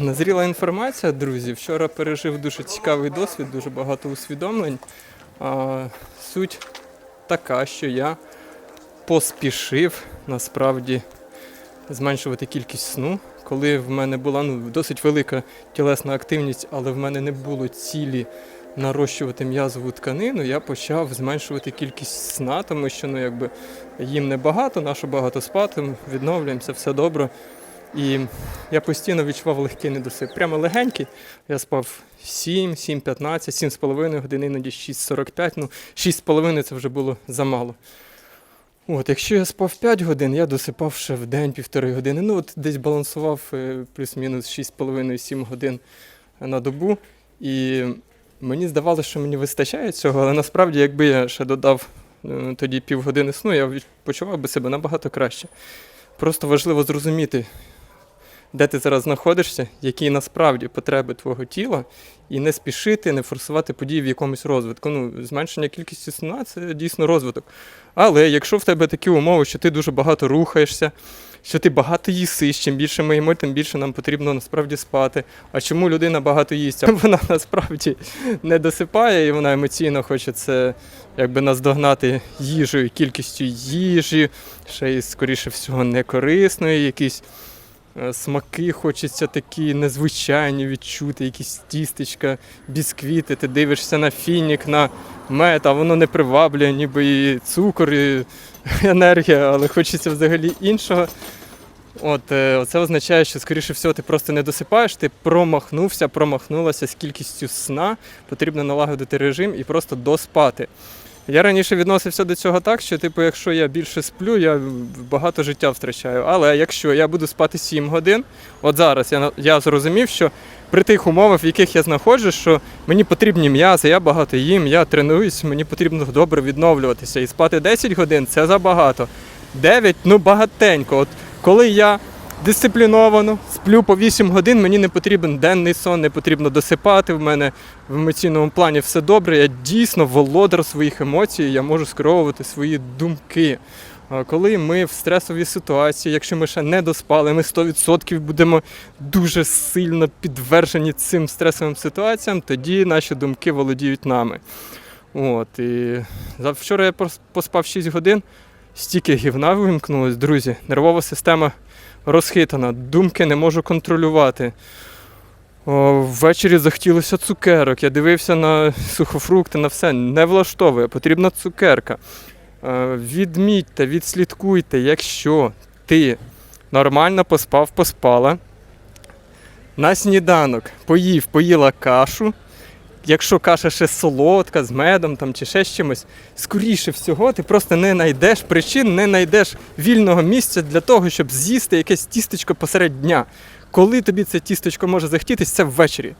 Назріла інформація, друзі. Вчора пережив дуже цікавий досвід, дуже багато усвідомлень. А, суть така, що я поспішив насправді зменшувати кількість сну. Коли в мене була ну, досить велика тілесна активність, але в мене не було цілі нарощувати м'язову тканину, я почав зменшувати кількість сна, тому що ну, якби, їм небагато, нащо багато спати, відновлюємося, все добре. І я постійно відчував легкий недосип. Прямо легенький. Я спав 7, 7, 15, 7,5 годин, іноді 6,45. Ну, 6,5 це вже було замало. От, якщо я спав 5 годин, я досипав ще в день півтори години. Ну, от десь балансував е, плюс-мінус 6,5-7 годин на добу. І мені здавалося, що мені вистачає цього, але насправді, якби я ще додав е, тоді півгодини сну, я почував би себе набагато краще. Просто важливо зрозуміти, де ти зараз знаходишся, які насправді потреби твого тіла, і не спішити, не форсувати події в якомусь розвитку. Ну, зменшення кількості сна це дійсно розвиток. Але якщо в тебе такі умови, що ти дуже багато рухаєшся, що ти багато їсиш, чим більше ми їмо, тим більше нам потрібно насправді спати. А чому людина багато їсть? А вона насправді не досипає, і вона емоційно хоче це якби наздогнати їжею, кількістю їжі, ще й, скоріше всього, некорисної, якісь смаки хочеться такі незвичайні відчути, якісь тістечка, бісквіти. Ти дивишся на фінік, на мед, а воно не приваблює, ніби і цукор, і енергія, але хочеться взагалі іншого. От е, це означає, що скоріше всього ти просто не досипаєш, ти промахнувся, промахнулася з кількістю сна. Потрібно налагодити режим і просто доспати. Я раніше відносився до цього так, що типу, якщо я більше сплю, я багато життя втрачаю. Але якщо я буду спати 7 годин, от зараз я, я зрозумів, що при тих умовах, в яких я знаходжусь, що мені потрібні м'язи, я багато їм, я тренуюсь, мені потрібно добре відновлюватися. І спати 10 годин це забагато. 9 ну багатенько. От коли я дисципліновано сплю по 8 годин, мені не потрібен денний сон, не потрібно досипати. В мене в емоційному плані все добре. Я дійсно володар своїх емоцій, я можу скеровувати свої думки. Коли ми в стресовій ситуації, якщо ми ще не доспали, ми 100% будемо дуже сильно підвержені цим стресовим ситуаціям, тоді наші думки володіють нами. От, і вчора я поспав 6 годин, стільки гівна вимкнулось, друзі. Нервова система розхитана, думки не можу контролювати. О, ввечері захотілося цукерок. Я дивився на сухофрукти, на все. Не влаштовує, потрібна цукерка. Е, Відмітьте, відслідкуйте, якщо ти нормально поспав, поспала. На сніданок поїв, поїла кашу. Якщо каша ще солодка з медом там, чи ще з чимось, скоріше всього, ти просто не знайдеш причин, не знайдеш вільного місця для того, щоб з'їсти якесь тістечко посеред дня. Коли тобі це тістечко може захотітись, це ввечері.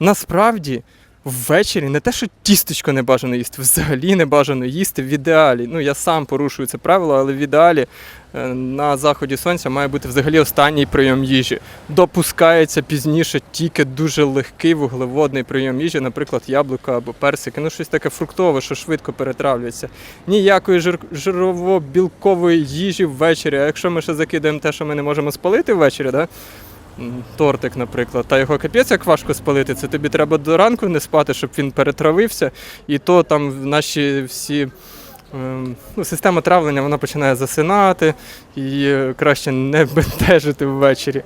Насправді, ввечері не те, що тістечко не бажано їсти, взагалі не бажано їсти в ідеалі. Ну, я сам порушую це правило, але в ідеалі е, на заході сонця має бути взагалі останній прийом їжі. Допускається пізніше тільки дуже легкий вуглеводний прийом їжі, наприклад, яблука або персики, ну щось таке фруктове, що швидко перетравлюється. Ніякої жир- жирово-білкової їжі ввечері. А якщо ми ще закидаємо те, що ми не можемо спалити ввечері, да? Тортик, наприклад, та його капець як важко спалити, це тобі треба до ранку не спати, щоб він перетравився, і то там наші всі. ем, Ну, система травлення вона починає засинати, і краще не бентежити ввечері.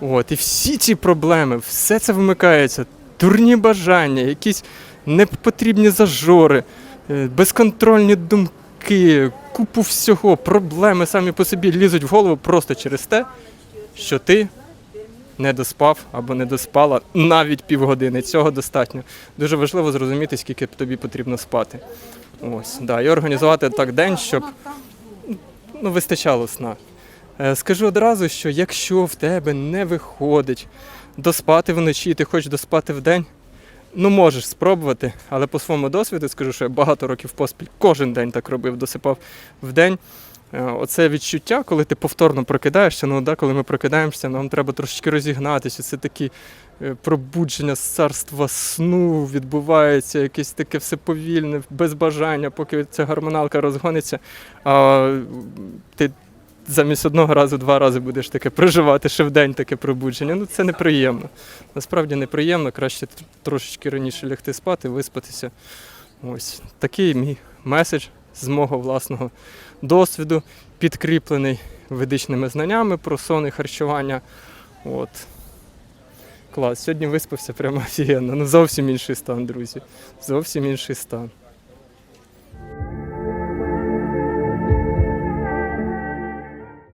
От, і всі ці проблеми, все це вимикається. Дурні бажання, якісь непотрібні зажори, е, безконтрольні думки, купу всього, проблеми самі по собі лізуть в голову просто через те, що ти не доспав або не доспала навіть півгодини. Цього достатньо. Дуже важливо зрозуміти, скільки тобі потрібно спати. Ось, да, і організувати так день, щоб ну, вистачало сна. Е, Скажу одразу, що якщо в тебе не виходить доспати вночі, ти хочеш доспати вдень, ну можеш спробувати, але по своєму досвіду скажу, що я багато років поспіль кожен день так робив, досипав вдень. Е, Оце відчуття, коли ти повторно прокидаєшся, ну да, коли ми прокидаємося, нам треба трошечки розігнатися. Це такі е, пробудження з царства сну відбувається, якесь таке все повільне, без бажання, поки ця гормоналка розгониться. А ти замість одного разу два рази будеш таке проживати, ще в день таке пробудження. Ну це неприємно. Насправді неприємно, краще трошечки раніше лягти спати, виспатися. Ось такий мій меседж з мого власного досвіду, підкріплений ведичними знаннями про сон і харчування. От. Клас, сьогодні виспався прямо офігенно. Ну зовсім інший стан, друзі. Зовсім інший стан.